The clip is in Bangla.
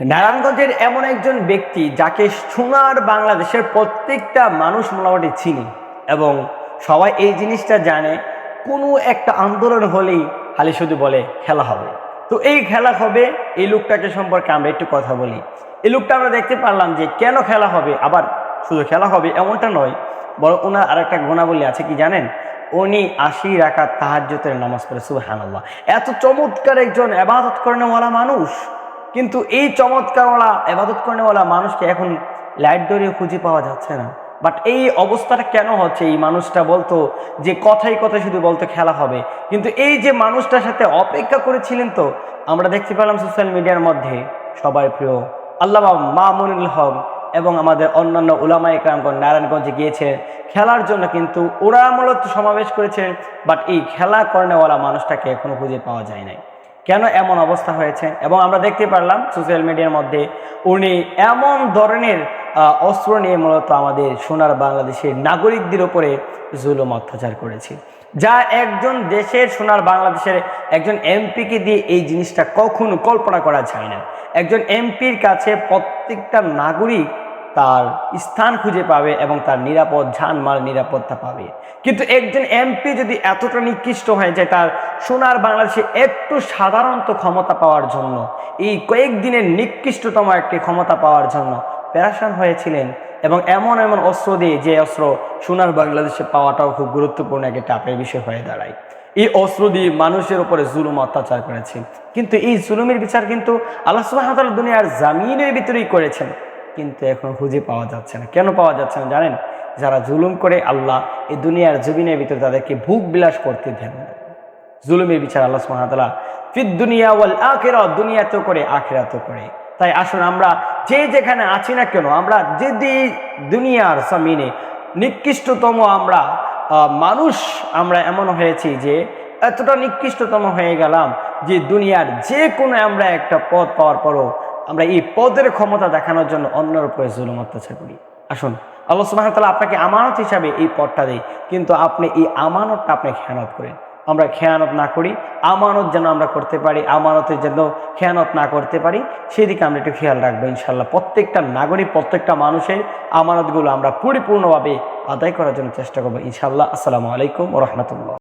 নারায়ণগঞ্জের এমন একজন ব্যক্তি যাকে সোনার বাংলাদেশের প্রত্যেকটা মানুষ মোটামুটি চিনি এবং সবাই এই জিনিসটা জানে, কোনো একটা আন্দোলন হলেই খালি শুধু বলে খেলা হবে। তো এই খেলা হবে, এই লোকটাকে সম্পর্কে আমরা একটু কথা বলি। এই লোকটা আমরা দেখতে পারলাম যে কেন খেলা হবে, আবার শুধু খেলা হবে এমনটা নয় বড় ওনার আরেকটা গুণাবলী আছে কি জানেন? উনি আশি রাখার তাহাজ্যতের নামাজ পড়ে, সুবহানাল্লাহ। এত চমৎকার একজন আবাদত করেনওয়ালা মানুষ। কিন্তু এই চমৎকারওয়ালা এবাদত করেনওয়ালা মানুষকে এখন লাইট ধরিয়ে খুঁজে পাওয়া যাচ্ছে না। বাট এই অবস্থাটা কেন হচ্ছে? এই মানুষটা বলতো যে কথাই কথাই শুধু বলতো খেলা হবে। কিন্তু এই যে মানুষটার সাথে অপেক্ষা করেছিলেন তো, আমরা দেখতে পেলাম সোশ্যাল মিডিয়ার মধ্যে সবার প্রিয়। আল্লাহ মামুনুল হক এবং আমাদের অন্যান্য উলামা একরামগঞ্জ নারায়ণগঞ্জে গিয়েছে। খেলার জন্য কিন্তু ওরা মূলত সমাবেশ করেছেন বাট এই খেলা করেনেওয়ালা মানুষটাকে এখনও খুঁজে পাওয়া যায় নাই। কেন এমন অবস্থা হয়েছে? এবং আমরা দেখতে পারলাম সোশ্যাল মিডিয়ার মধ্যে উনি এমন ধরনের অস্ত্র নিয়ে মূলত আমাদের সোনার বাংলাদেশের নাগরিকদের উপরে জুলুম অত্যাচার করেছে। যা একজন দেশের সোনার বাংলাদেশের একজন এমপিকে দিয়ে এই জিনিসটা কখনো কল্পনা করা যায় না। একজন এমপির কাছে প্রত্যেকটা নাগরিক তার স্থান খুঁজে পাবে এবং তার নিরাপদ জানমাল নিরাপত্তা পাবে। কিন্তু একজন এমপি যদি এতটা নিকৃষ্ট হয়ে যায়, তার সোনার বাংলাদেশে একটু সাধারণত ক্ষমতা পাওয়ার জন্য, এই কয়েকদিনের নিকৃষ্টতম একটি ক্ষমতা পাওয়ার জন্য প্যারাসান হয়েছিলেন এবং এমন এমন অস্ত্র দিয়ে যে অস্ত্র সোনার বাংলাদেশে পাওয়াটাও খুব গুরুত্বপূর্ণ একটি টাপের বিষয় হয়ে দাঁড়ায়। এই অস্ত্র দিয়ে মানুষের উপরে জুলুম অত্যাচার করেছে। কিন্তু এই জুলুমের বিচার কিন্তু আল্লাহ সুবাহ দুনিয়ার জামিনের ভিতরেই করেছেন। কিন্তু এখন খুঁজে পাওয়া যাচ্ছে না। কেন পাওয়া যাচ্ছে না জানেন? যারা জুলুম করে আল্লাহ এই দুনিয়ার জমিনের ভিতরে তাদেরকে ভোগ বিলাস করতে দেন। জুলুমের বিচার আল্লাহ সুবহানাহু ফিদ দুনিয়া ওয়াল আখিরা দুনিয়াতেও করে, আখিরাতেও করে। তাই আসুন আমরা যে যেখানে আছি না কেন, আমরা যদি দুনিয়ার জমিনে নিকৃষ্টতম আমরা মানুষ আমরা এমন হয়েছি যে এতটা নিকৃষ্টতম হয়ে গেলাম যে দুনিয়ার যে কোনো আমরা একটা পদ পাওয়ার পরও আমরা এই পদের ক্ষমতা দেখানোর জন্য অন্যের উপরে জুলুম অত্যাচার করি। আসুন, আল্লাহ সুবাহ তাআলা আপনাকে আমানত হিসাবে এই পদটা দেয় কিন্তু আপনি এই আমানতটা আপনি খেয়ানত করেন। আমরা খেয়ানত না করি, আমানত যেন আমরা করতে পারি, আমানতের যেন খেয়ানত না করতে পারি, সেদিকে আমরা একটু খেয়াল রাখব ইনশাল্লাহ প্রত্যেকটা নাগরিক, প্রত্যেকটা মানুষের আমানতগুলো আমরা পরিপূর্ণভাবে আদায় করার জন্য চেষ্টা করব ইনশাল্লাহ আসসালামু আলাইকুম রহমতুল্লাহ।